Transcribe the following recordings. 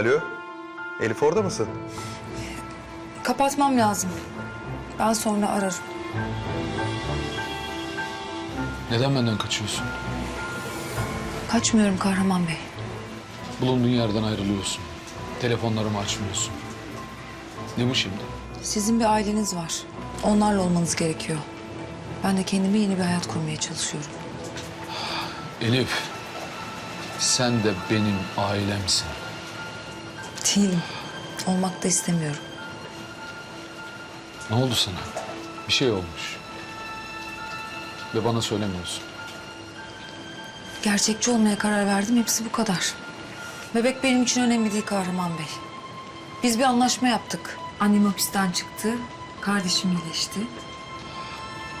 Alo? Elif orada mısın? Kapatmam lazım. Ben sonra ararım. Neden benden kaçıyorsun? Kaçmıyorum Kahraman Bey. Bulunduğun yerden ayrılıyorsun. Telefonlarımı açmıyorsun. Ne bu şimdi? Sizin bir aileniz var. Onlarla olmanız gerekiyor. Ben de kendime yeni bir hayat kurmaya çalışıyorum. Elif, sen de benim ailemsin. Değilim. Olmak da istemiyorum. Ne oldu sana? Bir şey olmuş. Ve bana söylemiyorsun. Gerçekçi olmaya karar verdim. Hepsi bu kadar. Bebek benim için önemli değil Kahraman Bey. Biz bir anlaşma yaptık. Annem hapisten çıktı. Kardeşim iyileşti.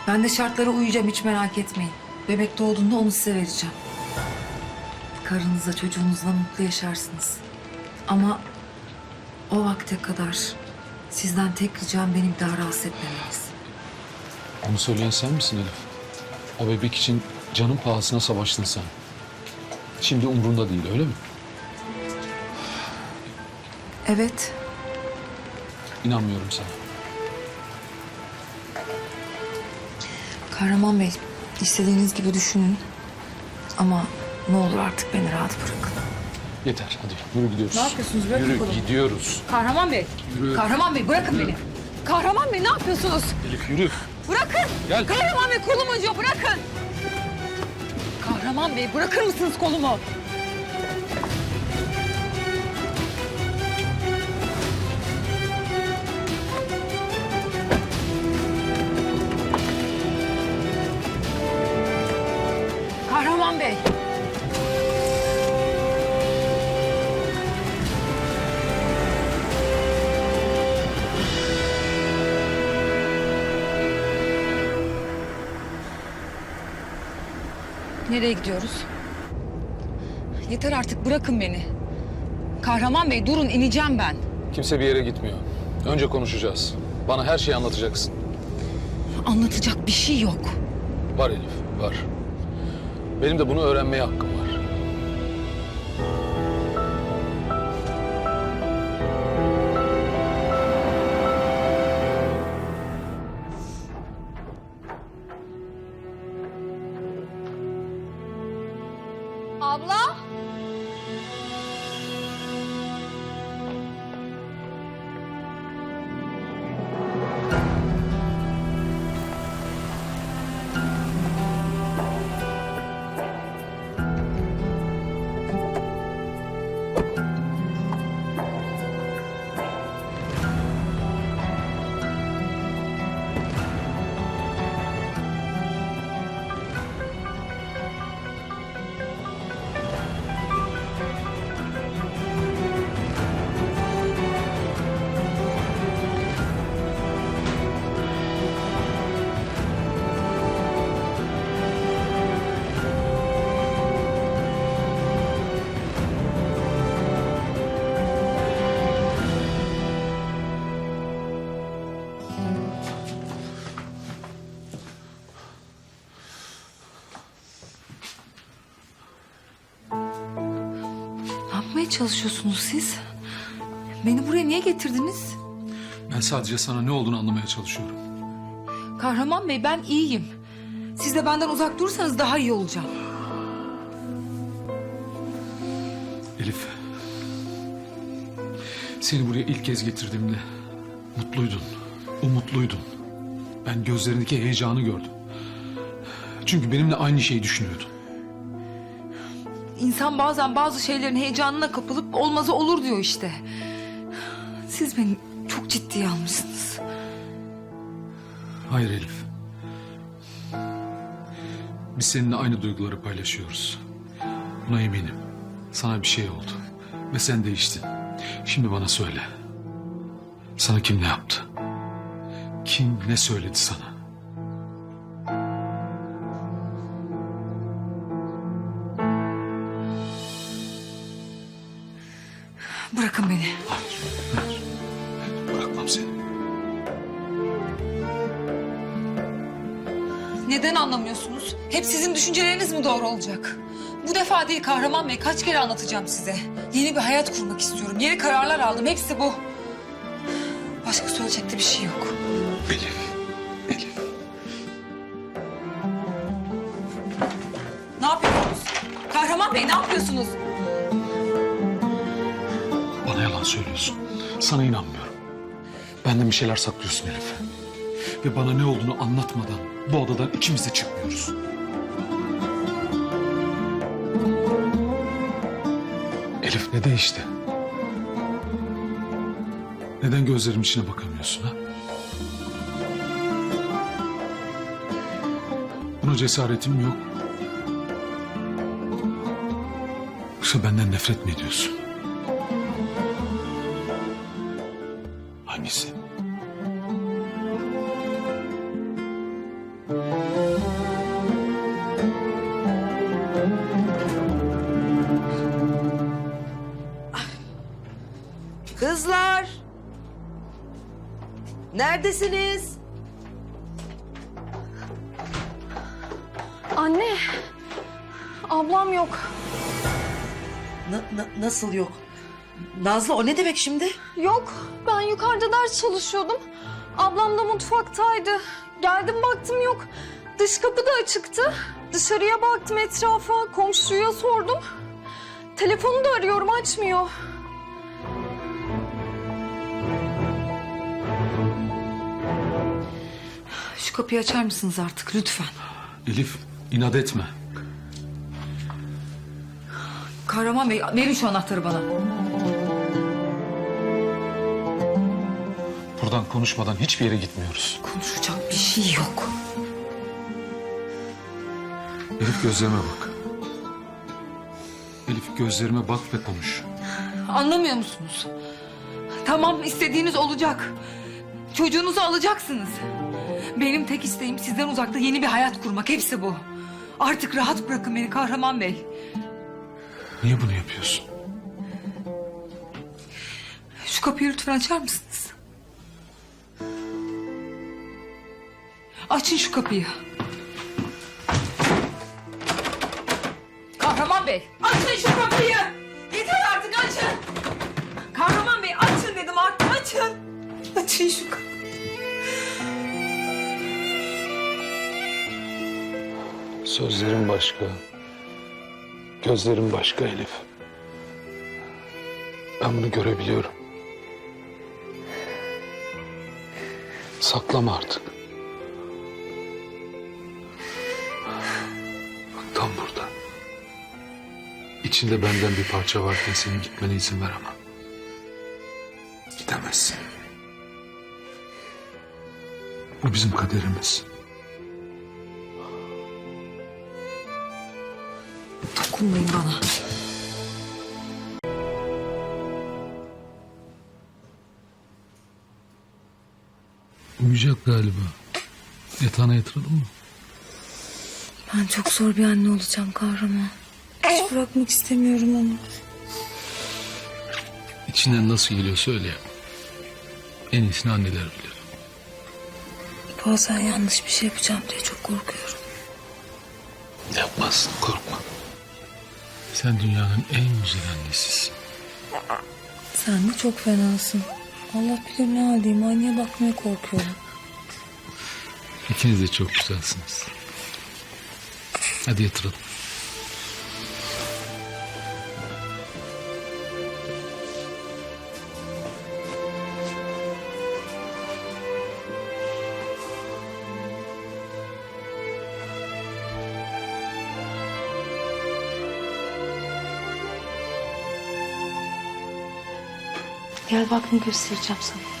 Ben de şartlara uyacağım hiç merak etmeyin. Bebek doğduğunda onu size vereceğim. Karınızla çocuğunuzla mutlu yaşarsınız. Ama o vakte kadar sizden tek ricam beni bir daha rahatsız etmemeniz. Onu söyleyen sen misin Elif? O bebek için canın pahasına savaştın sen. Şimdi umrunda değil öyle mi? Evet, İnanmıyorum sana. Kahraman Bey, istediğiniz gibi düşünün. Ama ne olur artık beni rahat bırakın. Yeter hadi yürü gidiyoruz. Ne yapıyorsunuz? Bırakın Yürü kolumu. gidiyoruz. Kahraman Bey, Yürü. Kahraman Bey bırakın beni. Kahraman Bey ne yapıyorsunuz? Elif yürü. Bırakın. Gel. Kahraman Bey kolum acıyor bırakın. Kahraman Bey bırakır mısınız kolumu? Nereye gidiyoruz? Yeter artık bırakın beni. Kahraman Bey durun ineceğim ben. Kimse bir yere gitmiyor. Önce konuşacağız. Bana her şeyi anlatacaksın. Anlatacak bir şey yok. Var Elif, var. Benim de bunu öğrenmeye hakkım var. Çalışıyorsunuz siz? Beni buraya niye getirdiniz? Ben sadece sana ne olduğunu anlamaya çalışıyorum. Kahraman Bey ben iyiyim. Siz de benden uzak durursanız daha iyi olacağım. Elif. Seni buraya ilk kez getirdiğimde mutluydun, umutluydun. Ben gözlerindeki heyecanı gördüm. Çünkü benimle aynı şeyi düşünüyordun. İnsan bazen bazı şeylerin heyecanına kapılıp olmazı olur diyor işte. Siz beni çok ciddiye almışsınız. Hayır Elif. Biz seninle aynı duyguları paylaşıyoruz. Buna eminim. Sana bir şey oldu. Ve sen değiştin. Şimdi bana söyle. Sana kim ne yaptı? Kim ne söyledi sana? Mi doğru olacak? Bu defa değil Kahraman Bey. Kaç kere anlatacağım size. Yeni bir hayat kurmak istiyorum. Yeni kararlar aldım. Hepsi bu. Başka söyleyecek de bir şey yok. Elif, Elif. Ne yapıyorsunuz? Kahraman Bey ne yapıyorsunuz? Bana yalan söylüyorsun. Sana inanmıyorum. Benden bir şeyler saklıyorsun Elif. Ve bana ne olduğunu anlatmadan bu odadan ikimiz de çıkmıyoruz. Ne değişti? Neden gözlerim içine bakamıyorsun ha? Buna cesaretim yok. Yoksa benden nefret mi ediyorsun? Neredesiniz? Anne, ablam yok. Na- na- nasıl yok? Nazlı o ne demek şimdi? Yok, ben yukarıda ders çalışıyordum. Ablam da mutfaktaydı. Geldim baktım yok. Dış kapı da açıktı. Dışarıya baktım etrafa, komşuya sordum. Telefonu da arıyorum, açmıyor. Şu kapıyı açar mısınız artık lütfen? Elif inat etme. Kahraman Bey verin şu anahtarı bana. Buradan konuşmadan hiçbir yere gitmiyoruz. Konuşacak bir şey yok. Elif gözlerime bak. Elif gözlerime bak ve konuş. Anlamıyor musunuz? Tamam istediğiniz olacak. Çocuğunuzu alacaksınız. Benim tek isteğim sizden uzakta yeni bir hayat kurmak. Hepsi bu. Artık rahat bırakın beni Kahraman Bey. Niye bunu yapıyorsun? Şu kapıyı lütfen açar mısınız? Açın şu kapıyı. Kahraman Bey, açın şu kapıyı. Yeter artık açın. Kahraman Bey açın dedim artık açın. Açın şu kapıyı. Sözlerim başka. Gözlerim başka Elif. Ben bunu görebiliyorum. Saklama artık. Bak tam burada. İçinde benden bir parça varken senin gitmene izin veremem. Gidemezsin. Bu bizim kaderimiz. Dokunmayın bana. Uyuyacak galiba. Yatağına yatıralım mı? Ben çok zor bir anne olacağım kahraman. Hiç bırakmak istemiyorum onu. İçinden nasıl geliyor söyle ya. En iyisini anneler bilir. Bazen yanlış bir şey yapacağım diye çok korkuyorum. Yapmazsın korkma. Sen dünyanın en güzel annesisin. Sen de çok fenasın. Allah bilir ne haldeyim. Anneye bakmaya korkuyorum. İkiniz de çok güzelsiniz. Hadi yatıralım. Gel bak ne göstereceğim sana.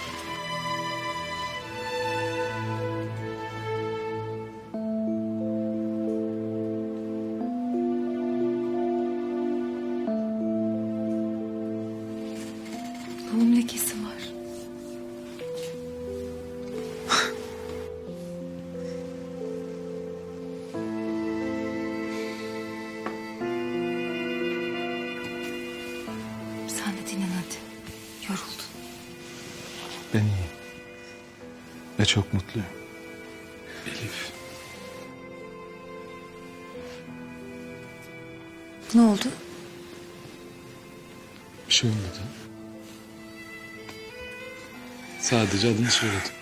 Sadece adını söyledim.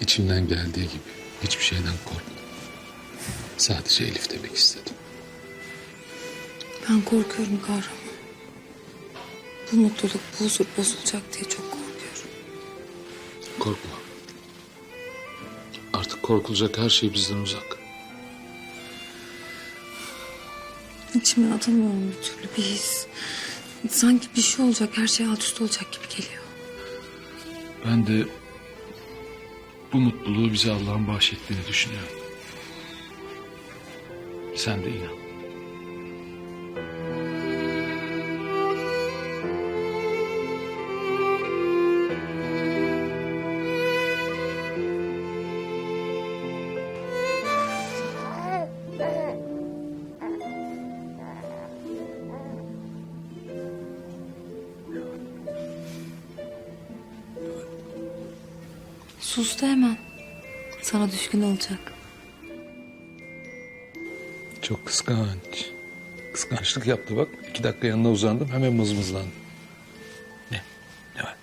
İçimden geldiği gibi hiçbir şeyden korkmadım. Sadece Elif demek istedim. Ben korkuyorum kahraman. Bu mutluluk, bu huzur bozulacak diye çok korkuyorum. Korkma. Artık korkulacak her şey bizden uzak. İçime atamıyorum bir türlü bir his. Sanki bir şey olacak, her şey alt üst olacak gibi geliyor. Ben de bu mutluluğu bize Allah'ın bahşettiğini düşünüyorum. Sen de inan. Sustu hemen. Sana düşkün olacak. Çok kıskanç. Kıskançlık yaptı bak. İki dakika yanına uzandım hemen mızmızlandı. Ne? Ne var?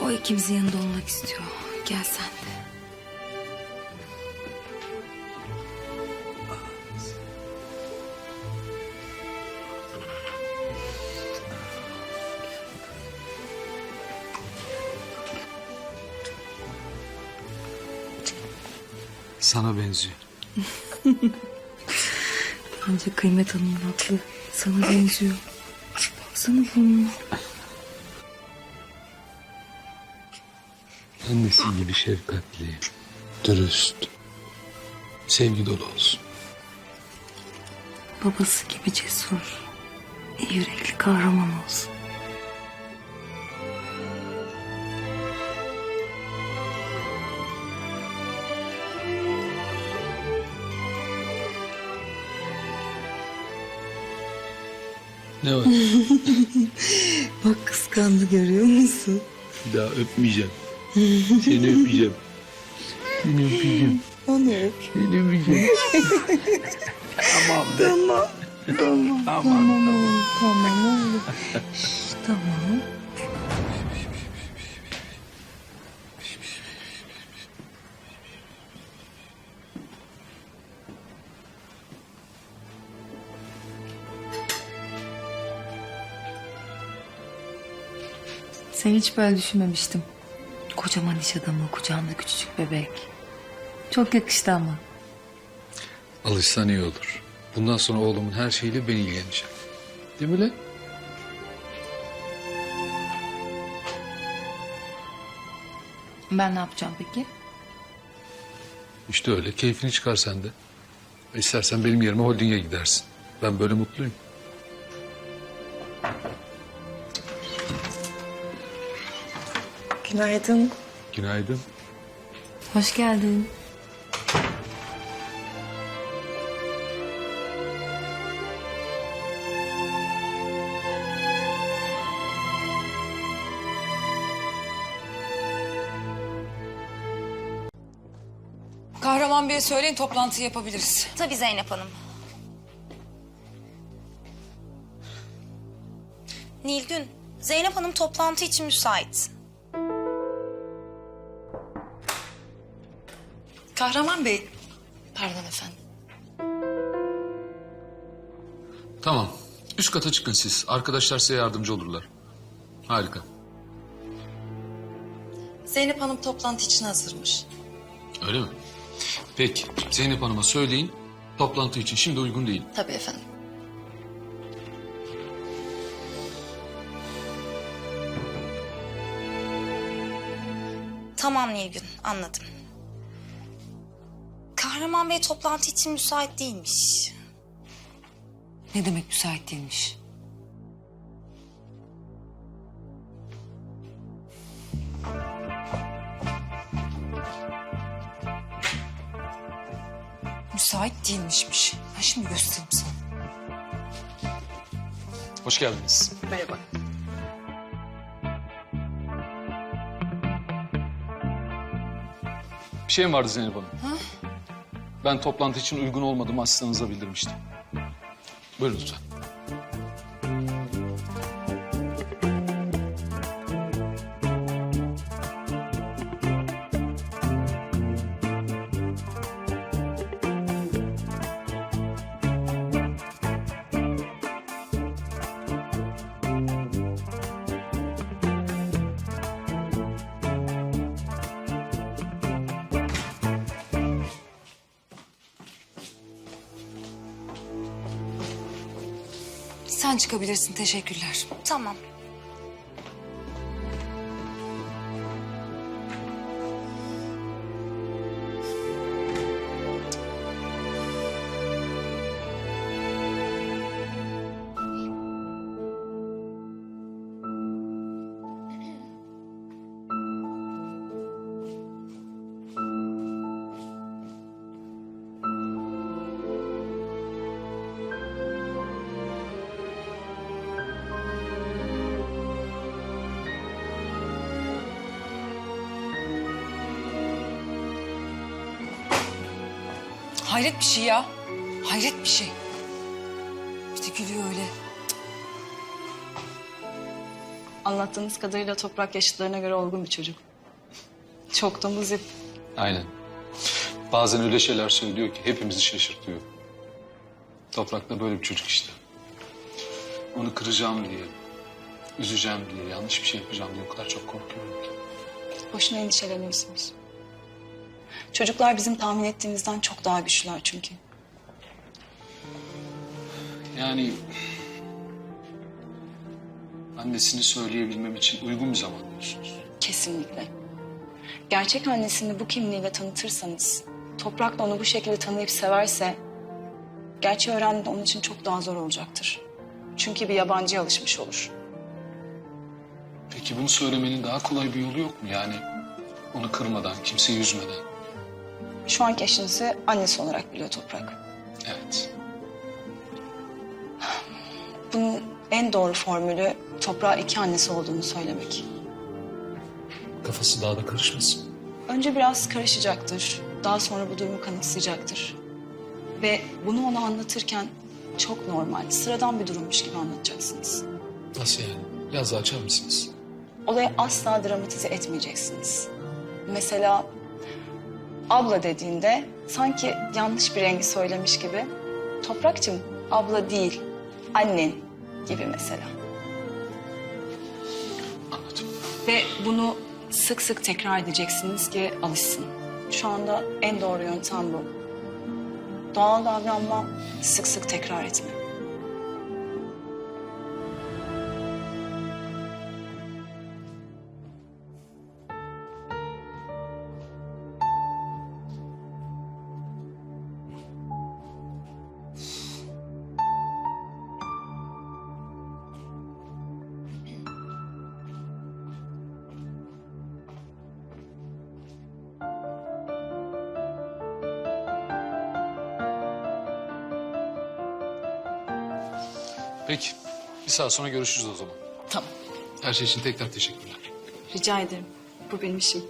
O ikimizin yanında olmak istiyor. Gel sen de. Sana benziyor. Bence Kıymet Hanım'ın haklı. Sana benziyor. Baksana burnuna. Annesi gibi şefkatli, dürüst, sevgi dolu olsun. Babası gibi cesur. iyi yürekli kahraman olsun. Ne var? Bak kıskandı görüyor musun? Bir daha öpmeyeceğim. Seni öpeceğim. Seni öpeceğim. Onu öp. Seni öpeceğim. Tamam. Tamam. Tamam. Tamam oğlum. Tamam oğlum. Şş, tamam. Seni hiç böyle düşünmemiştim. Kocaman iş adamı, kucağında küçücük bebek. Çok yakıştı ama. Alışsan iyi olur. Bundan sonra oğlumun her şeyiyle ben ilgileneceğim. Değil mi lan? Ben ne yapacağım peki? İşte öyle. Keyfini çıkar sen de. İstersen benim yerime holdinge gidersin. Ben böyle mutluyum. Günaydın. Günaydın. Hoş geldin. Kahraman Bey'e söyleyin toplantı yapabiliriz. Tabii Zeynep Hanım. Nilgün, Zeynep Hanım toplantı için müsait. Kahraman Bey. Pardon efendim. Tamam. Üst kata çıkın siz. Arkadaşlar size yardımcı olurlar. Harika. Zeynep Hanım toplantı için hazırmış. Öyle mi? Peki. Zeynep Hanım'a söyleyin. Toplantı için şimdi uygun değil. Tabii efendim. Tamam Nilgün, anladım. Kahraman Bey toplantı için müsait değilmiş. Ne demek müsait değilmiş? Müsait değilmişmiş. Ben şimdi göstereyim sana. Hoş geldiniz. Merhaba. Bir şey mi vardı Zeynep Hanım? Ben toplantı için uygun olmadığımı asistanınıza bildirmiştim. Buyurun lütfen. Sen çıkabilirsin teşekkürler. Tamam. Hayret bir şey ya. Hayret bir şey. Bir de gülüyor öyle. Anlattığınız kadarıyla toprak yaşıtlarına göre olgun bir çocuk. Çok da muzip. Aynen. Bazen öyle şeyler söylüyor ki hepimizi şaşırtıyor. Toprak da böyle bir çocuk işte. Onu kıracağım diye, üzeceğim diye, yanlış bir şey yapacağım diye o kadar çok korkuyorum ki. Boşuna endişeleniyorsunuz. Çocuklar bizim tahmin ettiğimizden çok daha güçlüler çünkü. Yani annesini söyleyebilmem için uygun bir zaman diyorsunuz. Kesinlikle. Gerçek annesini bu kimliğiyle tanıtırsanız, Toprak da onu bu şekilde tanıyıp severse, gerçeği öğrendiğinde onun için çok daha zor olacaktır. Çünkü bir yabancıya alışmış olur. Peki bunu söylemenin daha kolay bir yolu yok mu? Yani onu kırmadan, kimseyi üzmeden. Şu anki eşinizi annesi olarak biliyor Toprak. Evet. Bunun en doğru formülü toprağa iki annesi olduğunu söylemek. Kafası daha da karışmasın. Önce biraz karışacaktır. Daha sonra bu durumu kanıksayacaktır. Ve bunu ona anlatırken çok normal, sıradan bir durummuş gibi anlatacaksınız. Nasıl yani? Biraz daha açar mısınız? Olayı asla dramatize etmeyeceksiniz. Mesela abla dediğinde sanki yanlış bir rengi söylemiş gibi. Toprakçım abla değil, annen gibi mesela. Anladım. Ve bunu sık sık tekrar edeceksiniz ki alışsın. Şu anda en doğru yöntem bu. Doğal davranma, sık sık tekrar etme. Bir saat sonra görüşürüz o zaman. Tamam. Her şey için tekrar teşekkürler. Rica ederim. Bu benim işim.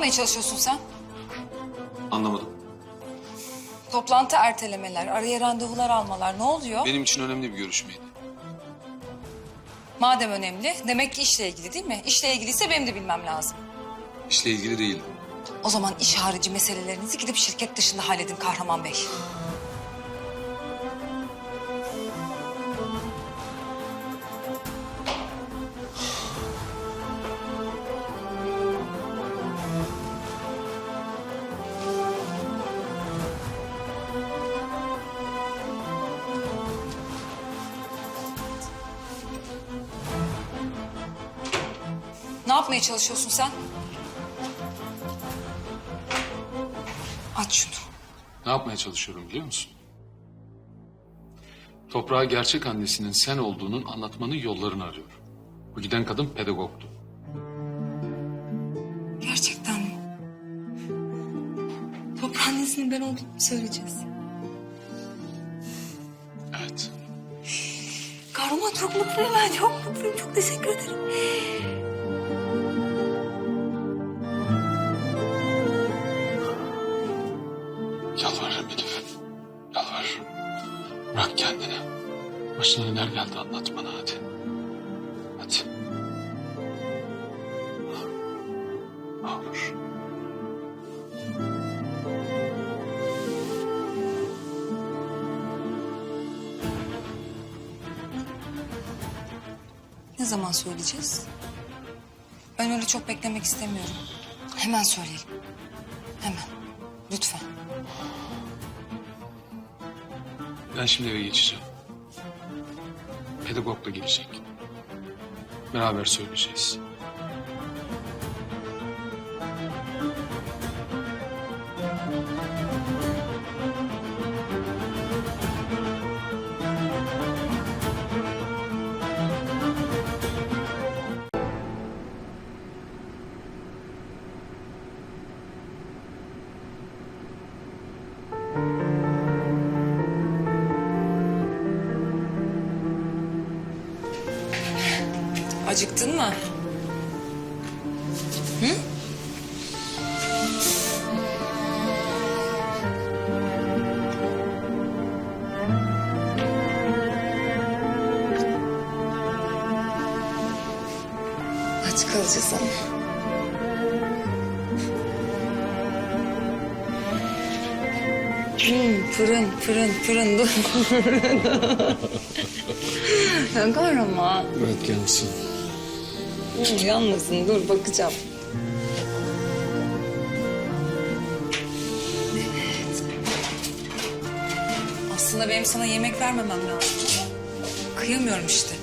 Yapmaya çalışıyorsun sen? Anlamadım. Toplantı ertelemeler, araya randevular almalar ne oluyor? Benim için önemli bir görüşmeydi. Madem önemli demek ki işle ilgili değil mi? İşle ilgiliyse benim de bilmem lazım. İşle ilgili değil. O zaman iş harici meselelerinizi gidip şirket dışında halledin Kahraman Bey. Yapmaya çalışıyorsun sen? Aç şunu. Ne yapmaya çalışıyorum biliyor musun? Toprağa gerçek annesinin sen olduğunun anlatmanın yollarını arıyorum. Bu giden kadın pedagogtu. Gerçekten mi? Toprağın annesinin ben olduğumu mu söyleyeceğiz? Evet. Kahraman çok mutluyum ben. Çok mutluyum. Çok teşekkür ederim. Başına neler geldi anlat bana hadi. Hadi. Ne olur. Ne zaman söyleyeceğiz? Ben öyle çok beklemek istemiyorum. Hemen söyleyelim. Hemen. Lütfen. Ben şimdi eve geçeceğim. Pedagog da gelecek. Beraber söyleyeceğiz. Acıktın mı? Hı? Aç kalacağız ama. Hmm, fırın, fırın, fırın. Dur. Ya kahraman. Evet gelsin. Hmm, Yanmasın dur bakacağım. Aslında benim sana yemek vermemem lazım. Kıyamıyorum işte.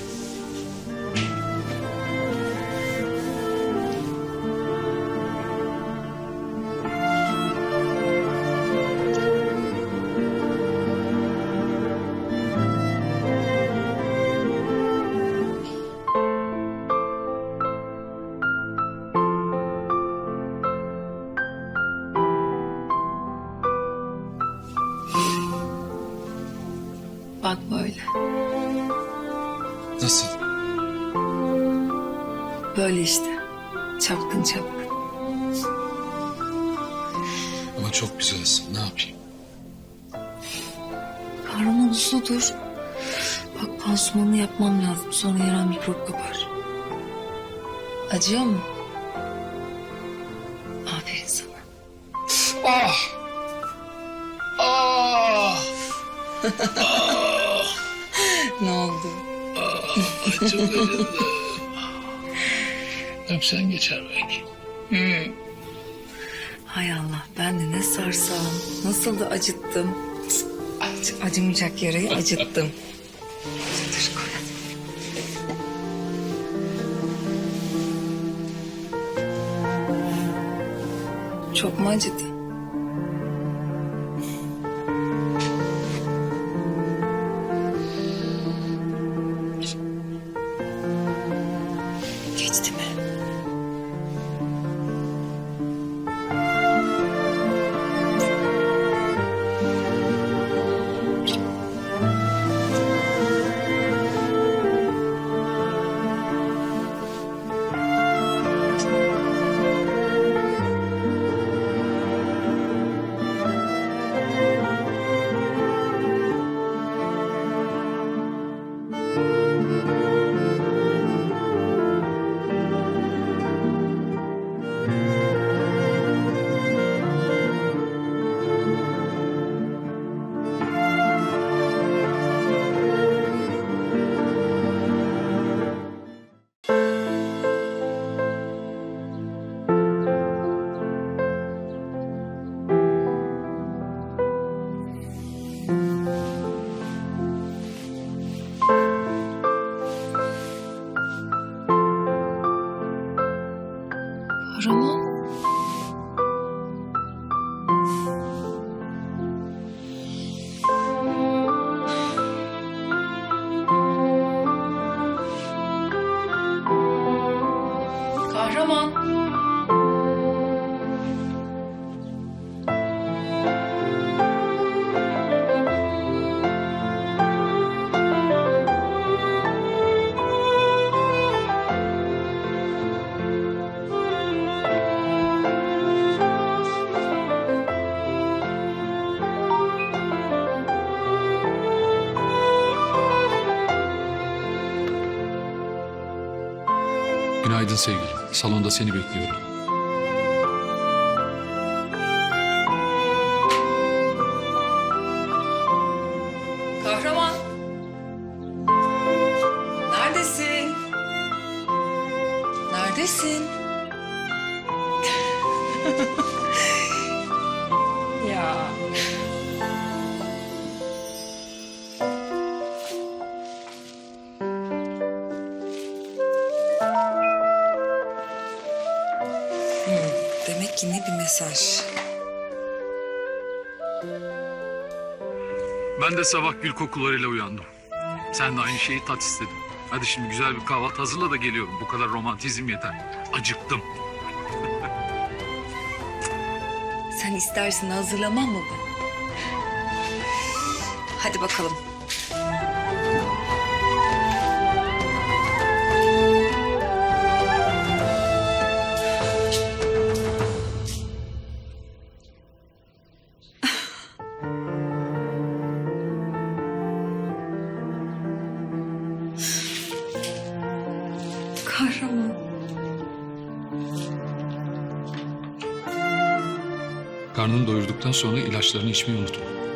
Uslu dur. Bak pansumanını yapmam lazım. Sonra yaran mikrop kapar. Acıyor mu? Aferin sana. Ah! Ah! Ne oldu? Çok acıdı. Öpsen geçer belki. Hay Allah ben de ne sarsam. Nasıl da acıttım. Acımayacak yarayı acıttım. Çok mu acıdı? Günaydın sevgilim. Salonda seni bekliyorum. Ben de sabah gül kokularıyla uyandım. Sen de aynı şeyi tat istedim. Hadi şimdi güzel bir kahvaltı hazırla da geliyorum. Bu kadar romantizm yeter. Acıktım. Sen istersin hazırlamam mı ben? Hadi bakalım. Sonra ilaçlarını içmeyi unutma.